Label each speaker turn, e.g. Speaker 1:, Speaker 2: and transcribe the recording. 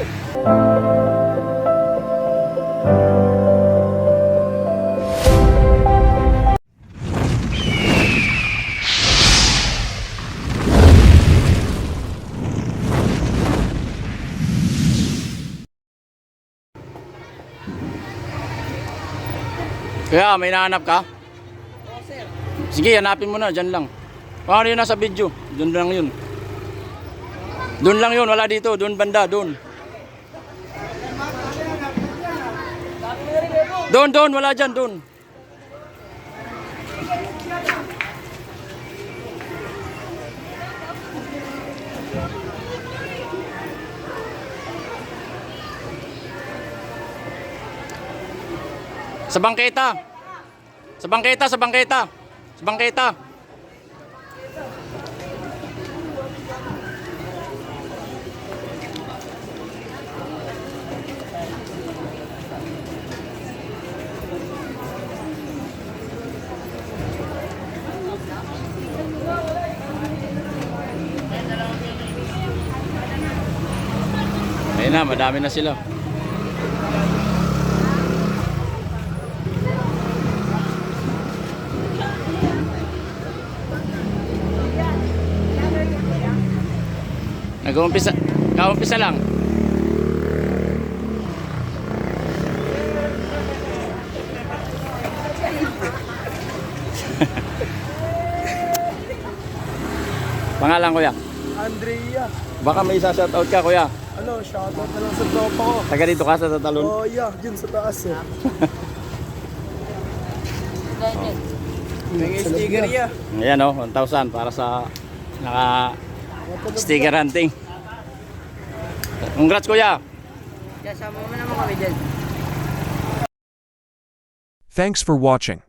Speaker 1: Kaya may nahanap ka? Oo, sir. Sige, hanapin mo na, diyan lang. Paano yun nasa video? Doon lang yun. Doon lang yun, wala dito, doon banda, doon. Doon, doon, wala dyan, doon. Sa bangketa. Sa bangketa, sa bangketa. Sa bangketa. Ayun na, madami na sila. Nag-uumpisa, kaumpisa lang. Pangalan kuya.
Speaker 2: Andrea.
Speaker 1: Baka may isa shoutout ka kuya.
Speaker 2: Ano, shoutout na lang sa tropa ko.
Speaker 1: Taga dito ka sa Tatalon.
Speaker 2: Oh, yeah, dyan sa taas eh. May sticker ya.
Speaker 1: Ayan oh, 1,000 para sa naka sticker hunting. Congrats kuya.
Speaker 3: Kasama mo naman kami dyan.
Speaker 4: Thanks for watching.